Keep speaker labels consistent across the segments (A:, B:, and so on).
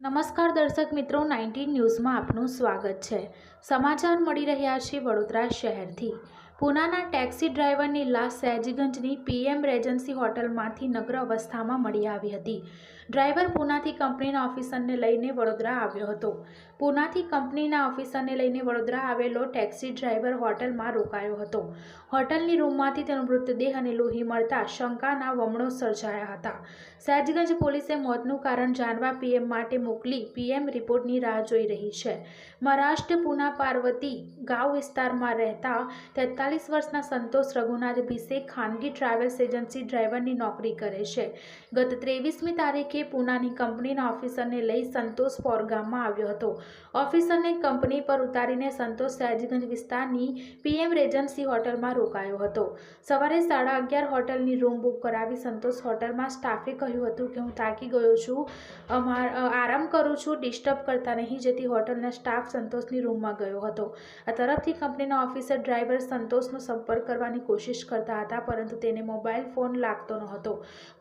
A: નમસ્કાર દર્શક મિત્રો નાઇન્ટીન ન્યૂઝમાં આપનું સ્વાગત છે. સમાચાર મળી રહ્યા છે વડોદરા શહેરથી. પૂનાના ટેક્સી ડ્રાઈવરની લાશ સહેજગંજની પીએમ રેજન્સી હોટલમાંથી નગ્ર અવસ્થામાં મળી આવી હતી. ડ્રાઈવર પૂનાથી કંપનીના ઓફિસરને લઈને વડોદરા આવ્યો હતો. પૂનાથી કંપનીના ઓફિસરને લઈને વડોદરા આવેલો ટેક્સી ડ્રાઈવર હોટલમાં રોકાયો હતો. હોટલની રૂમમાંથી તેનો મૃતદેહ અને લોહી મળતા શંકાના વમણો સર્જાયા હતા. સહેજગંજ પોલીસે મોતનું કારણ જાણવા પીએમ માટે મોકલી પીએમ રિપોર્ટની રાહ જોઈ રહી છે. મહારાષ્ટ્ર પૂના પાર્વતી ગાંવ વિસ્તારમાં રહેતા તેતાલીસ વર્ષના સંતોષ રઘુનાથ ભીસે ખાનગી ટ્રાવેલ્સ એજન્સી ડ્રાઈવરની નોકરી કરે છે. ગત ત્રેવીસમી તારીખે પૂનાની કંપનીના ઓફિસરને લઈ સંતોષ પોરગામમાં આવ્યો હતો. ઓફિસરને કંપની પર ઉતારીને સંતોષ સયાજીગંજ વિસ્તારની પીએમ રેજન્સી હોટલમાં રોકાયો હતો. સવારે સાડા અગિયાર હોટલની રૂમ બુક કરાવી સંતોષ હોટલમાં સ્ટાફે કહ્યું હતું કે, હું થાકી ગયો છું. અમાર આરામ કરું છું. ડિસ્ટર્બ કરતા નહીં. જેથી હોટલના સ્ટાફ સંતોષની રૂમમાં ગયો હતો. આ તરફથી કંપનીના ઓફિસર ડ્રાઈવર સંતોષનો સંપર્ક કરવાની કોશિશ કરતા હતા, પરંતુ તેને મોબાઈલ ફોન લાગતો ન હતો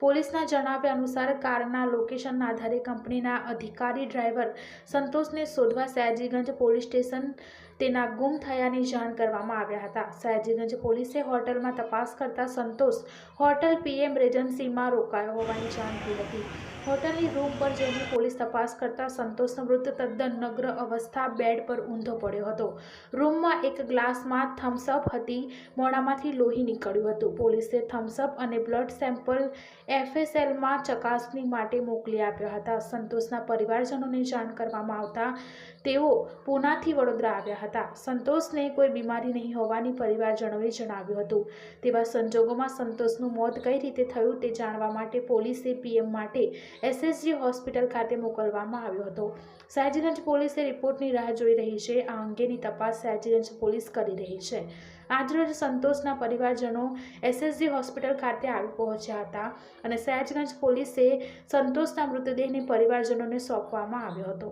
A: પોલીસના જણાવ્યા અનુસાર, કારના લોકેશનના આધારે કંપનીના અધિકારી ડ્રાઈવર સંતોષને શોધવા સયાજીગંજ પોલીસ સ્ટેશન તેના ગુમ થયાની જાણ કરવામાં આવ્યા હતા. સયાજીગંજ પોલીસે હોટલમાં તપાસ કરતા સંતોષ હોટલ પીએમ રેજન્સીમાં રોકાયો હોવાની જાણ થઈ હતી. હોટલની રૂમ પર જઈને પોલીસ તપાસ કરતા સંતોષનો મૃત તદ્દન નગ્ર અવસ્થા બેડ પર ઊંધો પડ્યો હતો. રૂમમાં એક ગ્લાસમાં થમ્સઅપ હતી મોડામાંથી લોહી નીકળ્યું હતું. પોલીસે થમ્સઅપ અને બ્લડ સેમ્પલ એફએસએલમાં ચકાસણી માટે મોકલી આપ્યા હતા. સંતોષના પરિવારજનોને જાણ કરવામાં આવતા તેઓ પૂનાથી વડોદરા આવ્યા હતા. સંતોષને કોઈ બીમારી નહીં હોવાની પરિવારજનોએ જણાવ્યું હતું. તેવા સંજોગોમાં સંતોષનું મોત કઈ રીતે થયું તે જાણવા માટે પોલીસે પીએમ માટે એસએસજી હોસ્પિટલ ખાતે મોકલવામાં આવ્યો હતો. સયાજીગંજ પોલીસે રિપોર્ટની રાહ જોઈ રહી છે. આ અંગેની તપાસ સયાજીગંજ પોલીસ કરી રહી છે. આજરોજ સંતોષના પરિવારજનો એસએસજી હોસ્પિટલ ખાતે આવી પહોંચ્યા હતા અને સયાજગંજ પોલીસે સંતોષના મૃતદેહને પરિવારજનોને સોંપવામાં આવ્યો હતો.